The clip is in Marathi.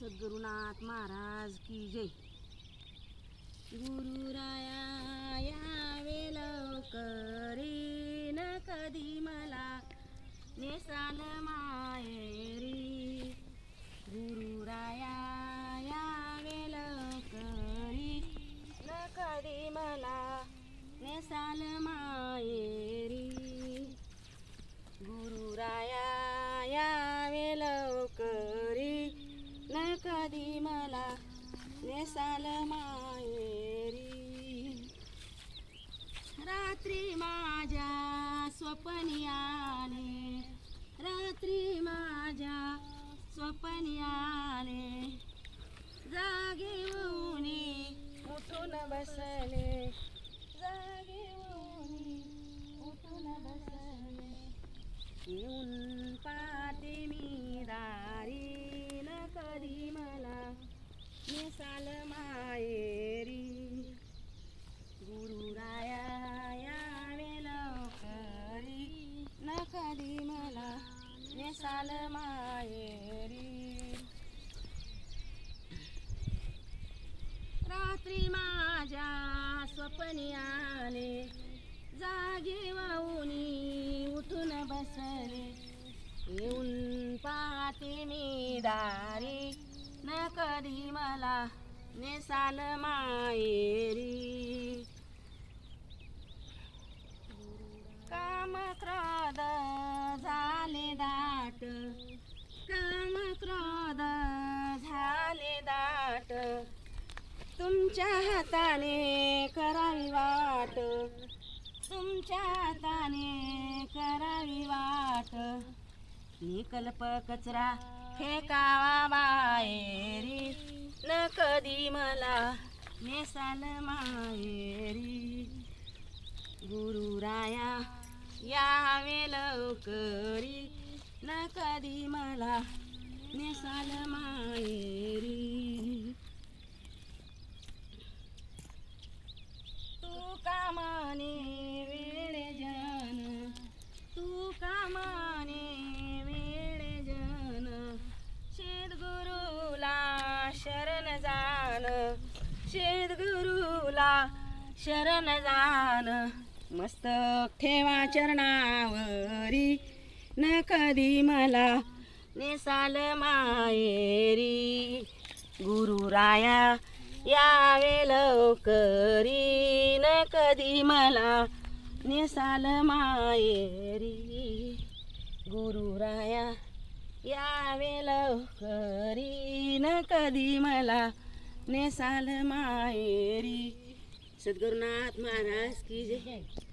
सद्गुरुनाथ महाराज की जय. गुरुराया यावे लवकरी न कधी मला. नेसाल मायरी. गुरुराया यावे लवकरी न कधी मला. नेसाल मायरी. गुरुराया यावे लवकरी आधी कधी मला नेसाल मायेरी. रात्री माझ्या स्वप्नी आले. रात्री माझ्या स्वप्नी आले जागे होऊनी उठून बसले जागे होऊनी उठून बसले येऊन पाहते मी दारी न कधी मला नेसाल मायेरी गुरुराया यावे लवकरी न कधी मला नेसाल मायेरी. रात्री माझ्या स्वप्नी आले जागे वाऊनी उठून बसले. येऊन पाहते मी दारी न कधी मला नेसाल मायेरी. वाट. तुमच्या हाताने करावी वाट. तुमच्या हाताने करावी वाट. निकल्प कचरा फेकावा बाहेरी. न कधी मला नेसाल माहेरी. गुरुराया यावे लवकरी. न कधी मला नेसाल माहेरी. शेतगुरुला शरण जाण. मस्तक ठेवा चरणावरी. न कधी मला नेसाल मायेरी. गुरुराया यावे लवकरी. न कधी मला नेसाल मायेरी. गुरुराया यावे लवकरी. न कधी मला नेसाल मायेरी सद्गुरुनाथ महाराज की जय